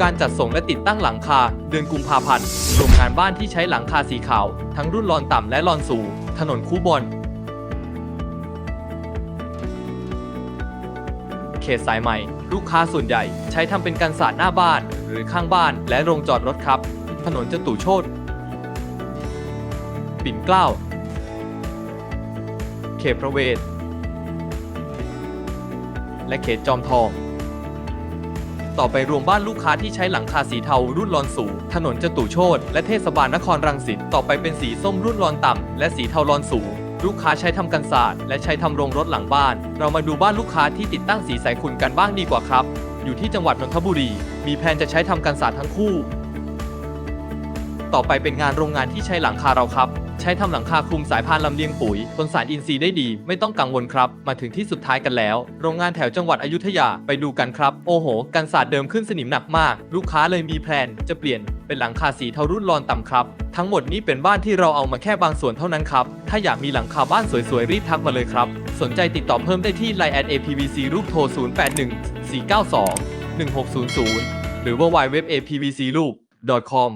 การจัดส่งและติดตั้งหลังคา เดือนกุมภาพันธ์โรงงานบ้านที่ใช้หลังคาสีขาว ทั้งรุ่นลอนต่ำและลอนสูง ถนนคูบอนเขตสายใหม่ ลูกค้าส่วนใหญ่ ใช้ทำเป็นกันศาสตร์หน้าบ้าน หรือข้างบ้านและโรงจอดรถครับ ถนนจตุโชตปิ่นเกล้า เขตประเวศ และเขตจอมทอง ต่อไปรวมบ้านลูกค้าที่ใช้หลังคาสีเทารุ่นลอนสูง ถนนจตุโชตและเทศบาลนครรังสิต ต่อไปเป็นสีส้มรุ่นลอนต่ำและสีเทาลอนสูง ลูกค้าใช้ทำกันศาสตร์และใช้ทำโรงรถหลังบ้าน เรามาดูบ้านลูกค้าที่ติดตั้งสีสายขุ่นกันบ้างดีกว่าครับ อยู่ที่จังหวัดนนทบุรี มีแผนจะใช้ทำกันศาสตร์ทั้งคู่ ต่อไปเป็นงานโรงงานที่ใช้หลังคาเราครับใช้ทำหลังคาคลุมสายพานลำเลียงปุ๋ยทนสารอินทรีย์ได้ดี ไม่ต้องกังวลครับ มาถึงที่สุดท้ายกันแล้ว โรงงานแถวจังหวัดอยุธยาไปดูกันครับ โอ้โห กันศาสตร์เดิมขึ้นสนิมหนักมาก ลูกค้าเลยมีแพลน จะเปลี่ยนเป็นหลังคาสีเทารุ่นลอนต่ำครับ ทั้งหมดนี้เป็นบ้านที่เราเอามาแค่บางส่วนเท่านั้นครับ ถ้าอยากมีหลังคาบ้านสวยๆรีบทักมาเลยครับ สนใจติดต่อเพิ่มได้ที่ Line at APVC รูปโทร 081 492 1600 หรือว่า www.apvcloop.com